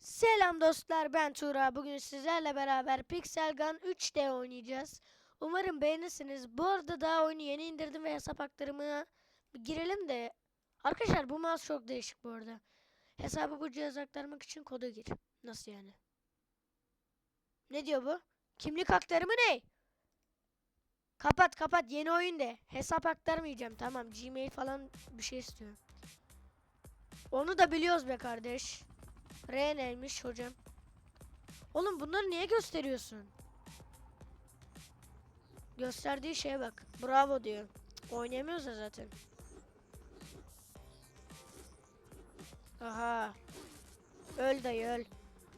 Selam dostlar ben Tuğra. Bugün sizlerle beraber Pixel Gun 3D oynayacağız. Umarım beğenirsiniz. Bu arada daha oyunu yeni indirdim ve hesap aktarımına girelim de. Arkadaşlar bu mouse çok değişik bu arada. Hesabı bu cihaz aktarmak için kodu gir. Nasıl yani? Ne diyor bu? Kimlik aktarımı ne? Kapat kapat yeni oyun de. Hesap aktarmayacağım tamam. Gmail falan bir şey istiyor. Onu da biliyoruz be kardeş. R neymiş hocam? Oğlum bunları niye gösteriyorsun? Gösterdiği şeye bak. Bravo diyor. Oynayamıyoruz da zaten. Aha. Öl dayı öl.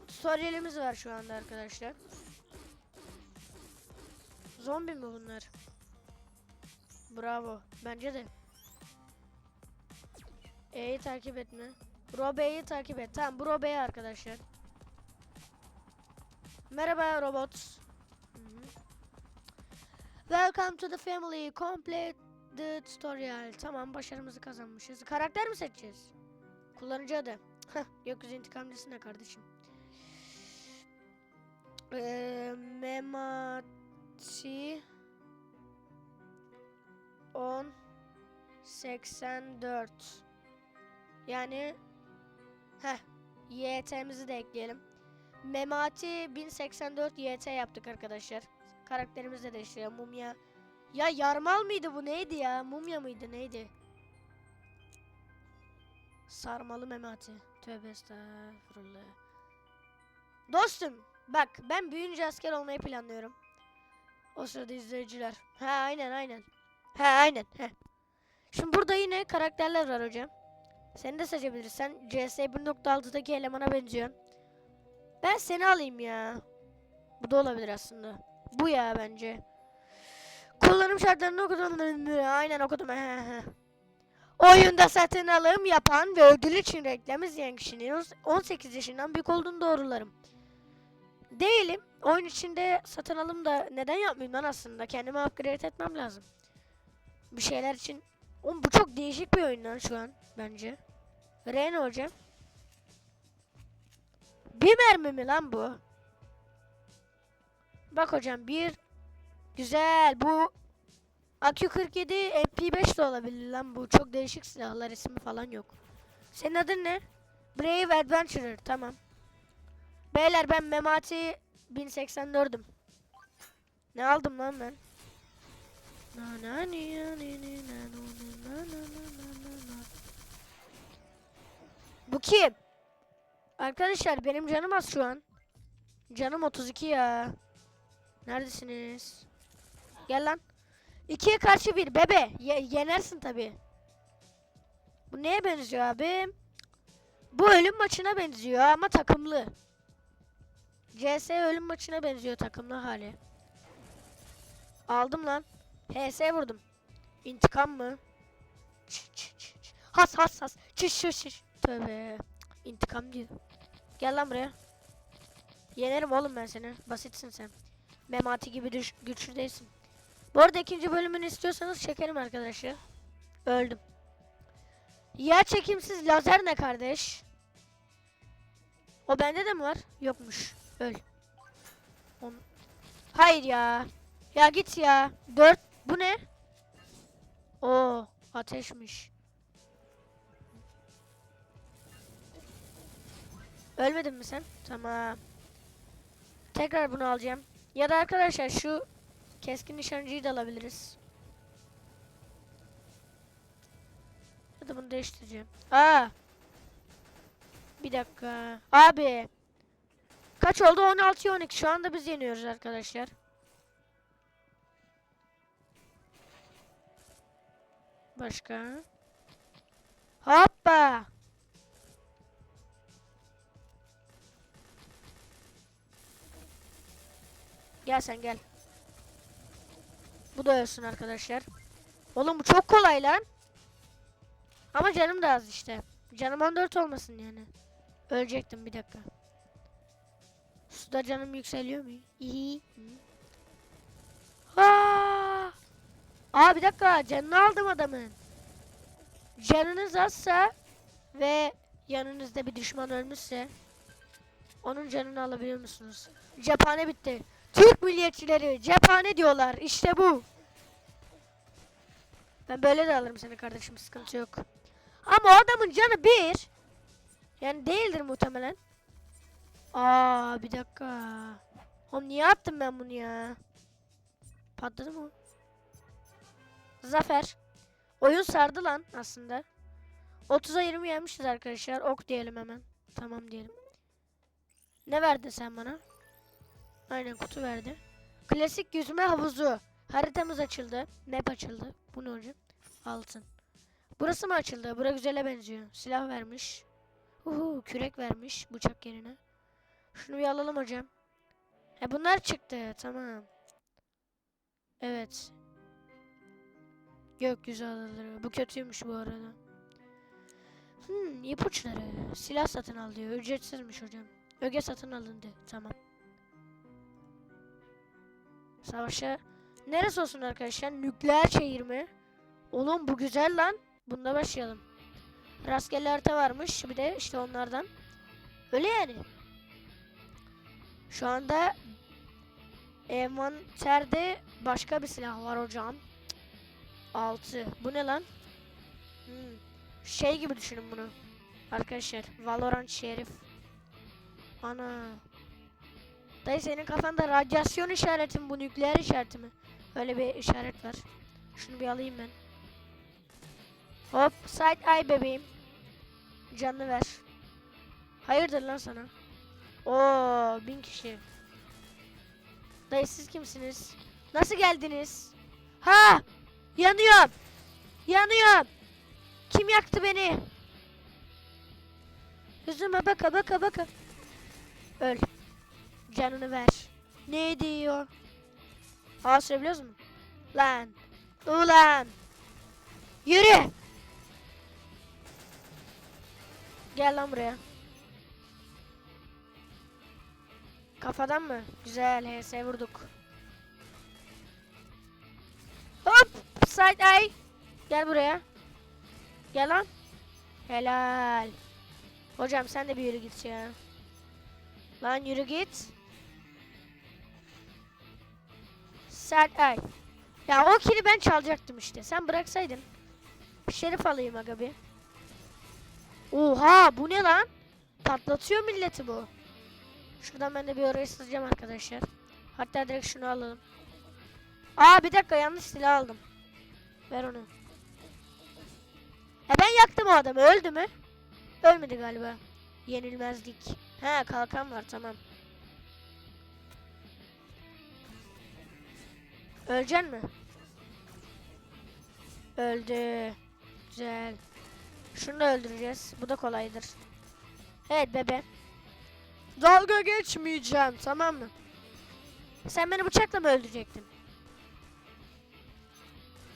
Tutorialimiz var şu anda arkadaşlar. Zombi mi bunlar? Bravo. Bence de. E'yi takip etme. Robe'yi takip et. Tamam bu Robe'yi arkadaşlar. Merhaba robot. Welcome to the family. Complete the tutorial. Tamam başarımızı kazanmışız. Karakter mi seçeceğiz? Kullanıcı adı. Heh, gökyüzü intikamcısı ne kardeşim? Ee, Memati 10 84 yani Heh, YT'mizi de ekleyelim. Memati 1084 YT yaptık arkadaşlar. Karakterimizi de değiştirelim. Mumya. Ya yarmal mıydı bu neydi ya? Mumya mıydı neydi? Sarmalı Memati. Tövbe estağfurullah. Dostum bak ben büyüyünce asker olmayı planlıyorum. O sırada izleyiciler. Ha aynen aynen. Ha aynen. He. Şimdi burada yine karakterler var hocam. Seni de seçebiliriz. Sen CS 1.6'daki elemana benziyorsun. Ben seni alayım ya. Bu da olabilir aslında. Bu ya bence. Kullanım şartlarını okudum. Aynen okudum. Oyunda satın alım yapan ve ödül için reklam izleyen kişinin 18 yaşından büyük olduğunu doğrularım. Değilim. Oyun içinde satın alım da neden yapmayayım lan aslında? Kendimi upgrade etmem lazım. Bir şeyler için. Oğlum bu çok değişik bir oyun lan şu an bence. R ne hocam? Bir mermi mi lan bu? Bak hocam bir güzel bu Akü 47 MP5 de olabilir lan bu. Çok değişik silahlar ismi falan yok. Senin adın ne? Brave Adventurer tamam. Beyler ben Memati 1084'üm. Ne aldım lan ben? Bu kim? Arkadaşlar benim canım az şu an. Canım 32 ya. Neredesiniz? Gel lan. İkiye karşı bir bebe. Ye- yenersin tabi. Bu neye benziyor abi? Bu ölüm maçına benziyor ama takımlı. CS ölüm maçına benziyor takımlı hali. Aldım lan. HS vurdum. İntikam mı? Has has has. Çış çış çış. Tövbe. İntikam diyor. Gel lan buraya. Yenerim oğlum ben seni. Basitsin sen. Memati gibi düş güçlü değilsin. Bu arada ikinci bölümünü istiyorsanız çekerim arkadaşlar. Öldüm. Ya çekimsiz lazer ne kardeş? O bende de mi var? Yokmuş. Öl. On... Hayır ya. Ya git ya. Dört. Bu ne? Oo, ateşmiş. Ölmedin mi sen? Tamam. Tekrar bunu alacağım. Ya da arkadaşlar şu keskin nişancıyı da alabiliriz. Ya da bunu değiştireceğim. Aa. Bir dakika. Abi. Kaç oldu? 16 12. Şu anda biz yeniyoruz arkadaşlar. Başka? Hoppa. Gel sen gel. Bu da ölsün arkadaşlar. Oğlum bu çok kolay lan. Ama canım da az işte. Canım 14 olmasın yani. Ölecektim bir dakika. Suda canım yükseliyor mu? İyi. Aa! Aa bir dakika canını aldım adamın. Canınız azsa ve yanınızda bir düşman ölmüşse Onun canını alabiliyor musunuz? Cephane bitti. Türk milliyetçileri cephane diyorlar. İşte bu. Ben böyle de alırım seni kardeşim sıkıntı yok. Ama o adamın canı bir. Yani değildir muhtemelen. Aa bir dakika. Oğlum niye attım ben bunu ya? Patladı mı? Zafer. Oyun sardı lan aslında. 30'a 20 yenmişiz arkadaşlar. Ok diyelim hemen. Tamam diyelim. Ne verdin sen bana? Aynen kutu verdi. Klasik yüzme havuzu. Haritamız açıldı. Map açıldı. Bu ne olacak? Altın. Burası mı açıldı? Bura güzele benziyor. Silah vermiş. Uhu, kürek vermiş bıçak yerine. Şunu bir alalım hocam. He bunlar çıktı. Tamam. Evet. Gökyüzü adaları. Bu kötüymüş bu arada. Hmm, ipuçları. Silah satın al diyor. Ücretsizmiş hocam. Öge satın alındı. Tamam. Savaşa neresi olsun arkadaşlar? Nükleer şehir mi? Oğlum bu güzel lan. Bunda başlayalım. Rastgele harita varmış. Bir de işte onlardan. Öyle yani. Şu anda envanterde başka bir silah var hocam. 6. Bu ne lan? Hmm. Şey gibi düşünün bunu. Arkadaşlar Valorant Şerif. Ana. Dayı senin kafanda radyasyon işareti mi bu nükleer işareti mi? Öyle bir işaret var. Şunu bir alayım ben. Hop side eye bebeğim. Canını ver. Hayırdır lan sana? Oo bin kişi. Dayı siz kimsiniz? Nasıl geldiniz? Ha! Yanıyorum. Yanıyorum. Kim yaktı beni? Yüzüme baka baka baka. Öl. Canını ver. Ne diyor? Hava sürebiliyoruz mu? Lan. Ulan. Yürü. Gel lan buraya. Kafadan mı? Güzel. HS vurduk. Side eye. Gel buraya. Gel lan. Helal. Hocam sen de bir yürü git ya. Lan yürü git. Side eye. Ya o kili ben çalacaktım işte. Sen bıraksaydın. Şerif alayım aga bir. Oha bu ne lan? Patlatıyor milleti bu. Şuradan ben de bir oraya sızacağım arkadaşlar. Hatta direkt şunu alalım. Aa bir dakika yanlış silah aldım. Ver onu. E ben yaktım o adamı. Öldü mü? Ölmedi galiba. Yenilmezlik. He kalkan var tamam. Öleceksin mi? Öldü. Güzel. Şunu da öldüreceğiz. Bu da kolaydır. Evet bebe. Dalga geçmeyeceğim tamam mı? Sen beni bıçakla mı öldürecektin?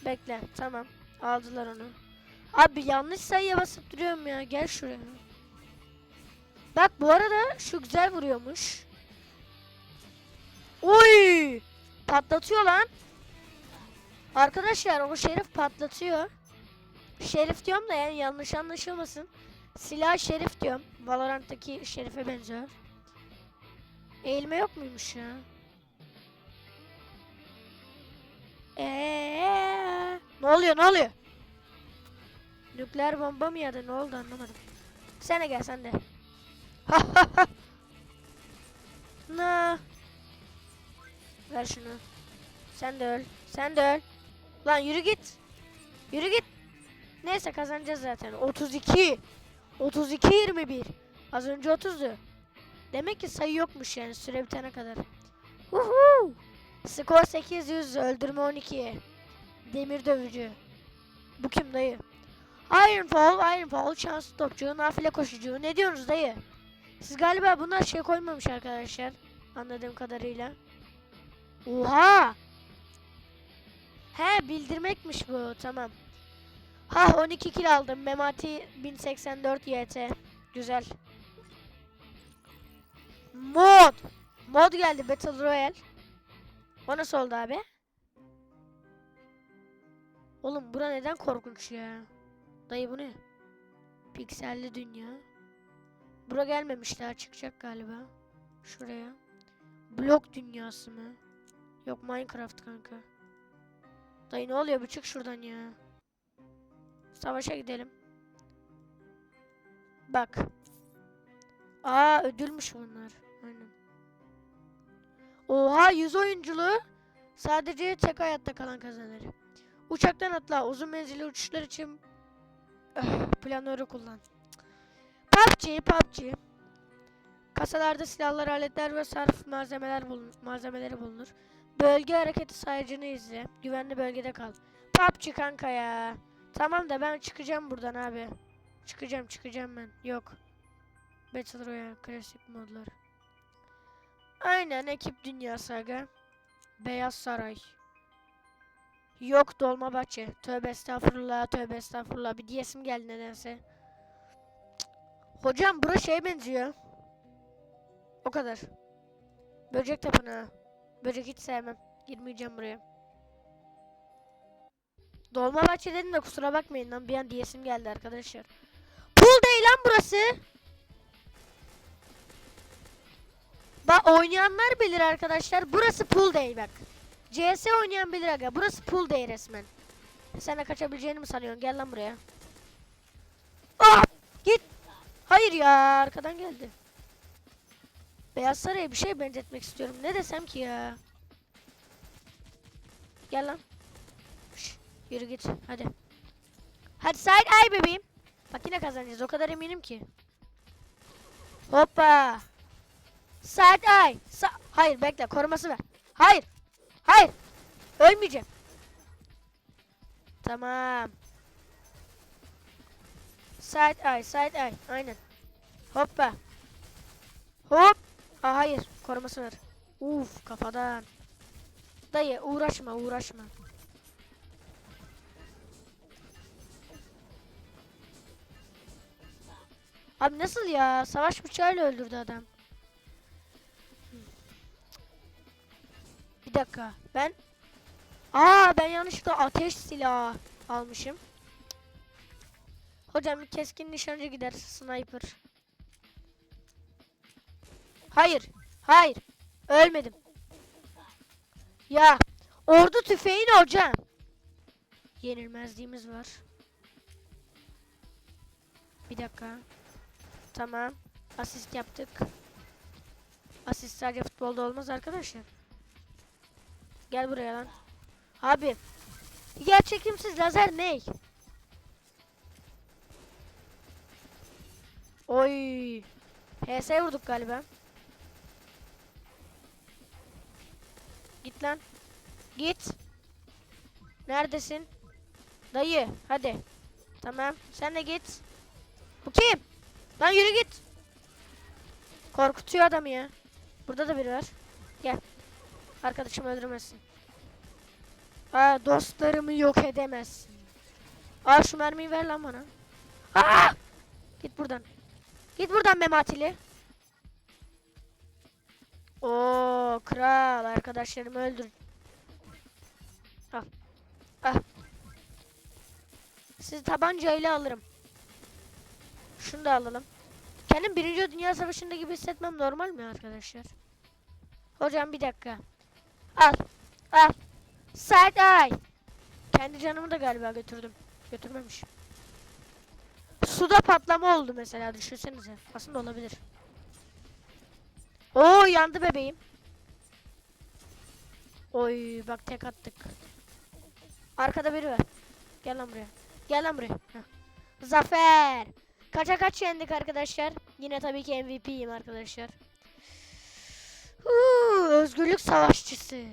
Bekle tamam. Aldılar onu. Abi yanlış sayıya basıp duruyorum ya. Gel şuraya. Bak bu arada şu güzel vuruyormuş. Oy! Patlatıyor lan. Arkadaşlar o şerif patlatıyor. Şerif diyorum da yani yanlış anlaşılmasın. Silah şerif diyorum. Valorant'taki şerife benziyor. Eğilme yok muymuş ya? Eee, ne oluyor ne oluyor? Nükleer bomba mı ya da ne oldu anlamadım. Sen gel sen de. Na. Ver şunu. Sen de öl. Sen de öl. Lan yürü git. Yürü git. Neyse kazanacağız zaten. 32. 32 21. Az önce 30'du. Demek ki sayı yokmuş yani süre bitene kadar. Uhu. Skor 800, öldürme 12. Demir dövücü. Bu kim dayı? Ironfall, Ironfall, şanslı topçu, nafile koşucu. Ne diyorsunuz dayı? Siz galiba bunlar şey koymamış arkadaşlar. Anladığım kadarıyla. Oha! He bildirmekmiş bu tamam. Ha 12 kill aldım. Memati 1084 YT. Güzel. Mod. Mod geldi Battle Royale. O nasıl oldu abi? Oğlum bura neden korkunç ya? Dayı bu ne? Pikselli dünya. Bura gelmemiş daha çıkacak galiba. Şuraya. Blok dünyası mı? Yok Minecraft kanka. Dayı ne oluyor bir çık şuradan ya. Savaşa gidelim. Bak. Aa ödülmüş bunlar. Aynen. Oha 100 oyunculu. Sadece tek hayatta kalan kazanır. Uçaktan atla. Uzun menzilli uçuşlar için öh, planörü kullan. PUBG, PUBG. Kasalarda silahlar, aletler ve sarf malzemeler bulun malzemeleri bulunur. Bölge hareketi sayacını izle. Güvenli bölgede kal. PUBG kanka ya. Tamam da ben çıkacağım buradan abi. Çıkacağım çıkacağım ben. Yok. Battle Royale klasik modlar. Aynen ekip dünyası aga. Beyaz Saray. Yok Dolmabahçe. Tövbe estağfurullah, tövbe estağfurullah. Bir diyesim geldi nedense. Hocam bura şeye benziyor. O kadar. Böcek tapınağı. Böcek hiç sevmem. Girmeyeceğim buraya. Dolmabahçe dedim de kusura bakmayın lan. Bir an diyesim geldi arkadaşlar. Pool değil lan burası. Bak oynayanlar bilir arkadaşlar. Burası pool değil bak. CS oynayan bilir aga. Burası pool değil resmen. Sen de kaçabileceğini mi sanıyorsun? Gel lan buraya. Ah! Git. Hayır ya arkadan geldi. Beyaz Saray'a bir şey benzetmek istiyorum. Ne desem ki ya? Gel lan. Şş, yürü git. Hadi. Hadi side ay bebeğim. Bak yine kazanacağız. O kadar eminim ki. Hoppa. Side ay. Sa Hayır bekle. Koruması ver. Hayır. Hayır. Ölmeyeceğim. Tamam. Side eye, side eye. Aynen. Hoppa. Hop. Aa, hayır. Koruması var. Uf kafadan. Dayı uğraşma uğraşma. Abi nasıl ya? Savaş bıçağıyla öldürdü adam. Dakika. Ben Aa ben yanlışlıkla ateş silahı almışım. Hocam bir keskin nişancı gider. Sniper. Hayır. Hayır. Ölmedim. Ya. Ordu tüfeği ne hocam? Yenilmezliğimiz var. Bir dakika. Tamam. Asist yaptık. Asist sadece futbolda olmaz arkadaşlar. Gel buraya lan. Abi. Yer çekimsiz lazer ne? Oy. HS vurduk galiba. Git lan. Git. Neredesin? Dayı hadi. Tamam. Sen de git. Bu kim? Lan yürü git. Korkutuyor adamı ya. Burada da biri var. Arkadaşımı öldürmesin. Aa dostlarımı yok edemezsin. Al şu mermiyi ver lan bana. Aa! Git buradan. Git buradan Mematili. Oo kral arkadaşlarımı öldür. Al. Al. Sizi tabancayla alırım. Şunu da alalım. Kendim Birinci Dünya Savaşı'nda gibi hissetmem normal mi arkadaşlar? Hocam bir dakika. Al. Al. Side eye. Kendi canımı da galiba götürdüm. Götürmemiş. Suda patlama oldu mesela düşünsenize. Aslında olabilir. Oo yandı bebeğim. Oy bak tek attık. Arkada biri var. Gel lan buraya. Gel lan buraya. Heh. Zafer. Kaça kaç yendik arkadaşlar. Yine tabii ki MVP'yim arkadaşlar. Huu, özgürlük savaşçısı.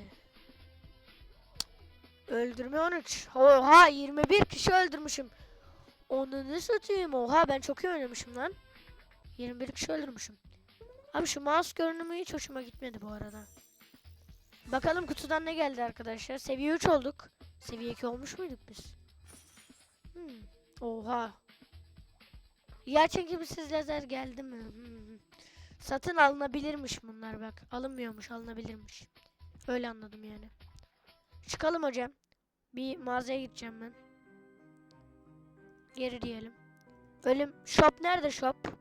Öldürme 13. Oha 21 kişi öldürmüşüm. Onu ne satayım? Oha ben çok iyi oynamışım lan. 21 kişi öldürmüşüm. Abi şu mouse görünümü hiç hoşuma gitmedi bu arada. Bakalım kutudan ne geldi arkadaşlar. Seviye 3 olduk. Seviye 2 olmuş muyduk biz? Hmm. Oha. Gerçek gibi siz lazer geldi mi? Hmm. Satın alınabilirmiş bunlar bak. Alınmıyormuş alınabilirmiş. Öyle anladım yani. Çıkalım hocam. Bir mağazaya gideceğim ben. Geri diyelim. Ölüm. Shop nerede shop?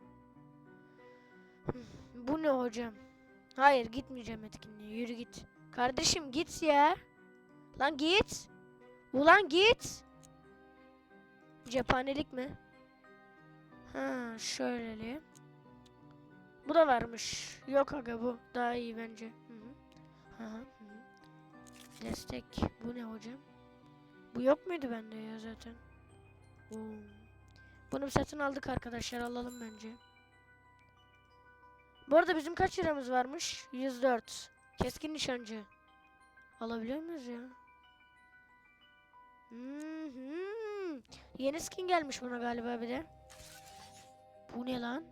Bu ne hocam? Hayır gitmeyeceğim etkinliğe. Yürü git. Kardeşim git ya. Lan git. Ulan git. Cephanelik mi? Ha şöyleli. Bu da varmış. Yok aga bu. Daha iyi bence. Hı hı. Hı hı. Destek. Bu ne hocam? Bu yok muydu bende ya zaten? Oo. Bunu satın aldık arkadaşlar. Alalım bence. Bu arada bizim kaç liramız varmış? 104. Keskin nişancı. Alabiliyor muyuz ya? Hı hı. Yeni skin gelmiş buna galiba bir de. Bu ne lan?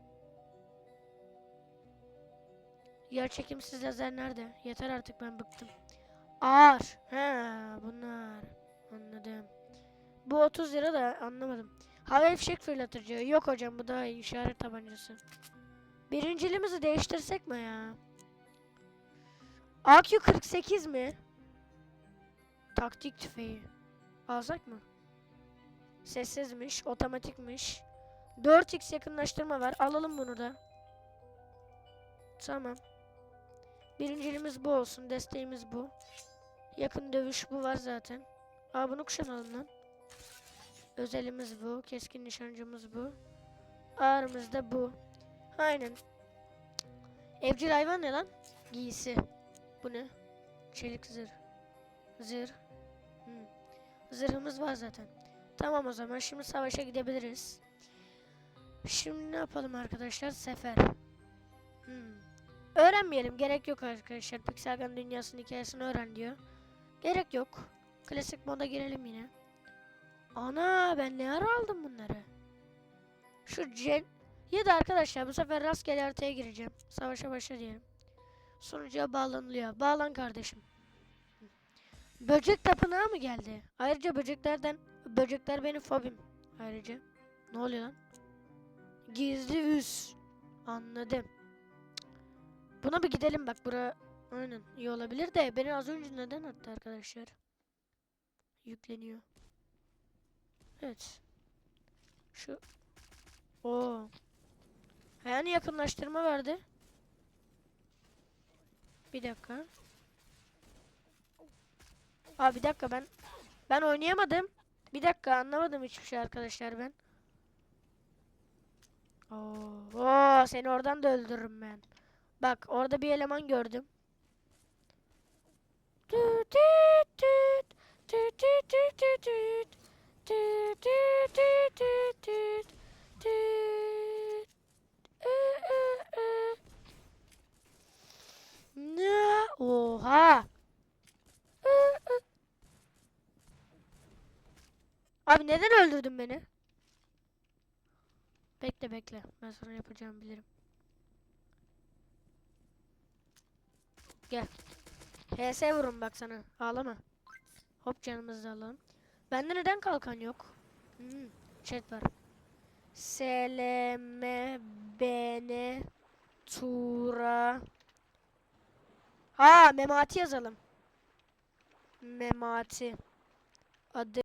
Yer çekimsiz lazer nerede? Yeter artık ben bıktım. Ağır. He bunlar. Anladım. Bu 30 lira da anlamadım. Hava fişek fırlatıcı. Yok hocam bu daha iyi. işaret tabancası. Birinciliğimizi değiştirsek mi ya? AQ 48 mi? Taktik tüfeği. Alsak mı? Sessizmiş, otomatikmiş. 4x yakınlaştırma var. Alalım bunu da. Tamam. Birinciliğimiz bu olsun. Desteğimiz bu. Yakın dövüş bu var zaten. Aa bunu kuşanalım lan. Özelimiz bu. Keskin nişancımız bu. Ağrımız da bu. Aynen. Evcil hayvan ne lan? Giysi. Bu ne? Çelik zırh. Zırh. Hmm. Zırhımız var zaten. Tamam o zaman şimdi savaşa gidebiliriz. Şimdi ne yapalım arkadaşlar? Sefer. Hmm. Öğrenmeyelim. Gerek yok arkadaşlar. Pixelgun dünyasının hikayesini öğren diyor. Gerek yok. Klasik moda girelim yine. Ana ben ne ara aldım bunları? Şu cen... Ya da arkadaşlar bu sefer rastgele haritaya gireceğim. Savaşa başla diyelim. Sonuca bağlanılıyor. Bağlan kardeşim. Böcek tapınağı mı geldi? Ayrıca böceklerden... Böcekler benim fobim. Ayrıca. Ne oluyor lan? Gizli üs. Anladım. Buna bir gidelim bak bura. Aynen iyi olabilir de beni az önce neden attı arkadaşlar? Yükleniyor. Evet. Şu. Oo. Yani yakınlaştırma verdi. Bir dakika. Aa bir dakika ben ben oynayamadım. Bir dakika anlamadım hiçbir şey arkadaşlar ben. Oo, oo seni oradan da öldürürüm ben. Bak orada bir eleman gördüm. Oha. Abi neden öldürdün beni? Bekle bekle. Ben sonra yapacağımı bilirim. Gel. HS vurun bak sana. Ağlama. Hop canımızı da alalım. Bende neden kalkan yok? Hmm, chat var. Seleme bene tura. Ha Memati yazalım. Memati. Adı